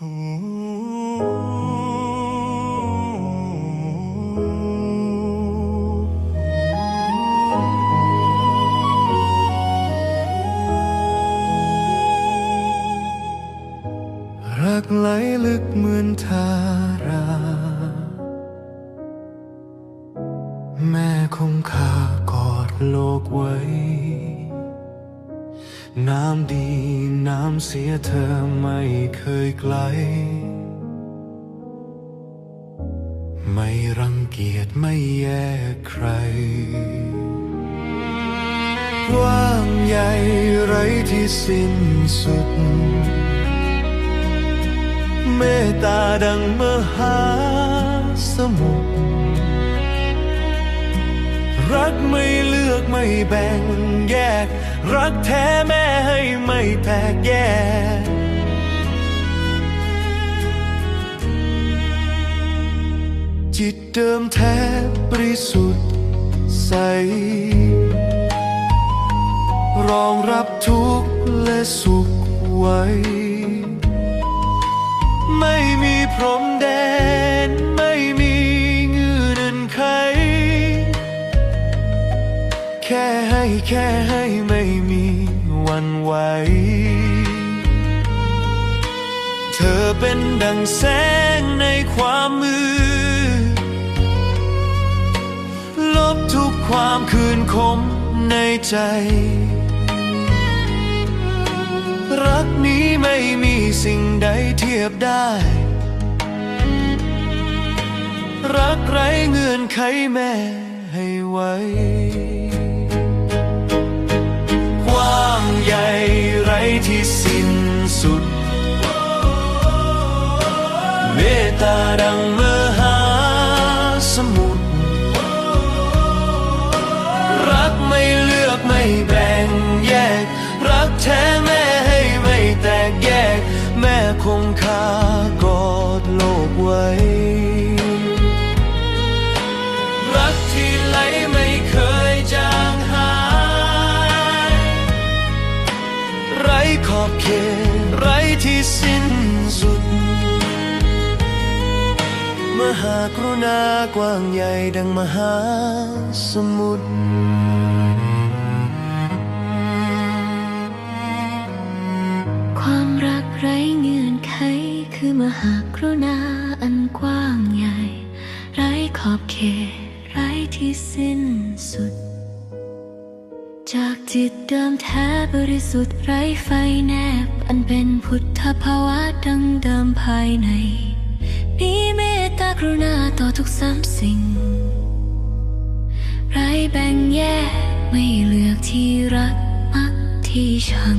รักไหลลึกเหมือนทารา แม่คงคากอดโลกไว้ น้ำดีน้ำเสียเธอไม่เคยไกล ไม่รังเกียจไม่แยกใครกว้างใหญ่ไรที่สิ้นสุด เมตตาดังมหาสมุทรรักไม่ อกไม่แบ่งแยก รักแท้แม่ให้ไม่แตกแยกจิตเดิมแท้บริสุทธิ์ใส รองรับทุกข์และสุขไว้ ไม่มีพรมแดน ค่ให้แค่ให้ไม่มีวันไหว เธอเป็นดังแสงในความมืด ลบทุกความคืนคมในใจ รักนี้ไม่มีสิ่งใดเทียบได้ รักไรเงื่อนไขแม่ให้ไว้ ตาดังมหาสมุทรรักไม่เลือกไม่แบ่งแยก รักแท้แม่ให้ไม่แตกแยก แม่คงคากอดโลกไว้ รักที่ไหลไม่เคยจางหาย ไร้ขอบเขตไร้ที่สิ้น มหากรุณากว้างใหญ่ดังมหาสมุทรความรักไร้เงื่อนไขคือมหากรุณาอันกว้างใหญ่ ไร้ขอบเขตไร้ที่สิ้นสุด จากจิตเดิมแท้บริสุทธิ์ไร้ไฟแนบ อันเป็นพุทธภาวะดังเดิมภายในมีเมตตา กรุณาต่อทุกสามสิ่ง ไร้แบ่งแยกไม่เลือกที่รักมักที่ชัง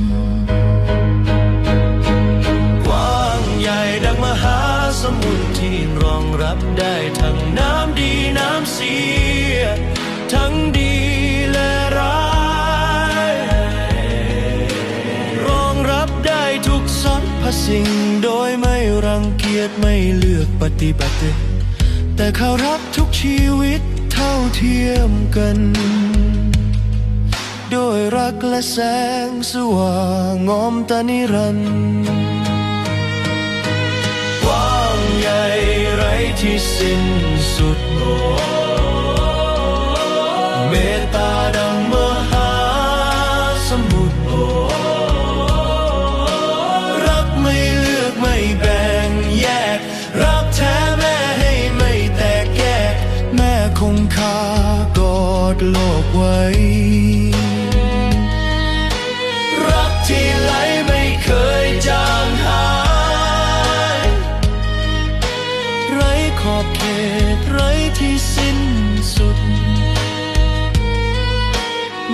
กว้างใหญ่ดังมหาสมุทรที่รองรับได้ทั้งน้ำดีน้ำเสีย ทั้งดีและร้าย รองรับได้ทุกสรรพสิ่งโดยไม่รังเกียจไม่เลือกปฏิบัติ แต่เขารักทุกชีวิตเท่าเทียมกัน โดยรักและแสงสว่างอมตานิรันดร์กว้างใหญ่ไรที่สิ้นสุดเมตตา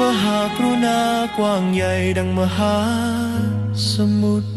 มหากรุณากว้างใหญ่ดังมหาสมุทร